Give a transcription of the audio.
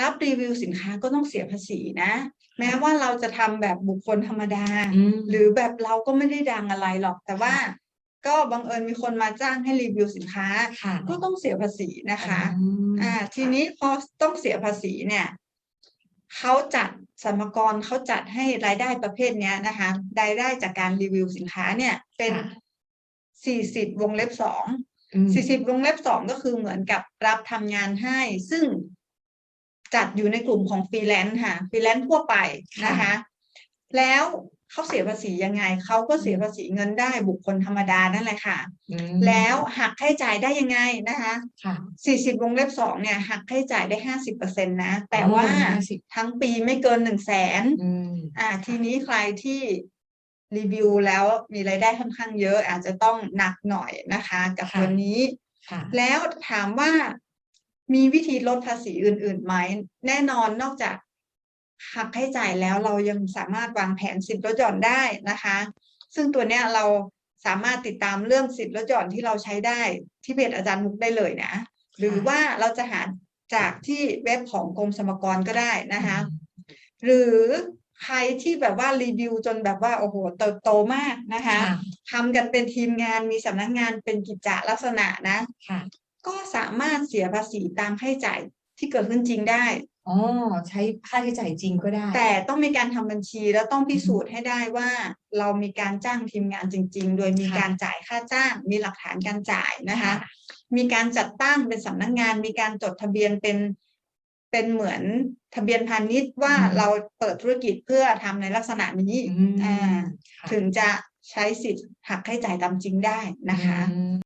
รับรีวิวสินค้าก็ต้องเสียภาษีนะ แม้ว่าเราจะทำแบบบุคคลธรรมดาอืมหรือแบบเราก็ไม่ได้ดังอะไรหรอก แต่ว่าก็บังเอิญมีคนมาจ้างให้รีวิวสินค้าค่ะก็ต้องเสียภาษีนะคะอืมอ่าทีนี้พอต้องเสียภาษีเนี่ยเขาจัดสรรพากรเขาจัดให้รายได้ประเภทเนี้ยนะคะรายได้จากการรีวิวสินค้าเนี่ยเป็นค่ะสี่สิบวงเล็บสองอืมสี่สิบวงเล็บสองก็คือเหมือนกับรับทำงานให้ ซึ่ง จัดอยู่ในกลุ่มของฟรีแลนซ์ค่ะฟรีแลนซ์ทั่วไปนะคะ แล้วเขาเสียภาษียังไง เขาก็เสียภาษีเงินได้บุคคลธรรมดานั่นแหละค่ะอืมแล้วหักค่าใช้จ่ายได้ยังไงนะคะค่ะสี่สิบวงเล็บสองเนี่ยหักค่าใช้จ่ายได้ห้าสิบเปอร์เซ็นตนะ แต่ว่า50ทั้งปีไม่เกินหนึ่งแสนอืมอ่า ทีนี้ใครที่รีวิวแล้วมีรายได้ค่อนข้างเยอะ อาจจะต้องหนักหน่อยนะคะ กับค่ะตัวนี้ค่ะแล้วถามว่า มีวิธีลดภาษีอื่นๆไหมแน่นอนนอกจากหักค่าใช้จ่ายแล้วเรายังสามารถวางแผนสิทธิ์ลดหย่อนได้นะคะ ซึ่งตัวเนี้ยเราสามารถติดตามเรื่องสิทธิ์ลดหย่อนที่เราใช้ได้ที่เพจอาจารย์มุกได้เลยนะ หรือว่าเราจะหาจากที่เว็บของกรมสรรพากรก็ได้นะคะ หรือใครที่แบบว่ารีวิวจนแบบว่าโอ้โหเติบโตมากนะคะค่ะทำกันเป็นทีมงานมีสำนักงานเป็นกิจจลักษณะนะค่ะก็สามารถเสียภาษีตามค่าใช้จ่ายที่เกิดขึ้นจริงได้อ๋อใช้ค่าใช้จ่ายจริงก็ได้ แต่ต้องมีการทำบัญชีแล้วต้องพิสูจน์ให้ได้ว่า เรามีการจ้างทีมงานจริง ๆ โดยมีค่ะการจ่ายค่าจ้าง มีหลักฐานการจ่ายนะคะ มีการจัดตั้งเป็นสำนักงาน มีการจดทะเบียนเป็นเป็นเหมือนทะเบียนพาณิชย์ว่าอืมเราเปิดธุรกิจเพื่อทำในลักษณะนี้อืมอ่าค่ะถึงจะใช้สิทธิ์หักค่าใช้จ่ายตามจริงได้นะคะอืม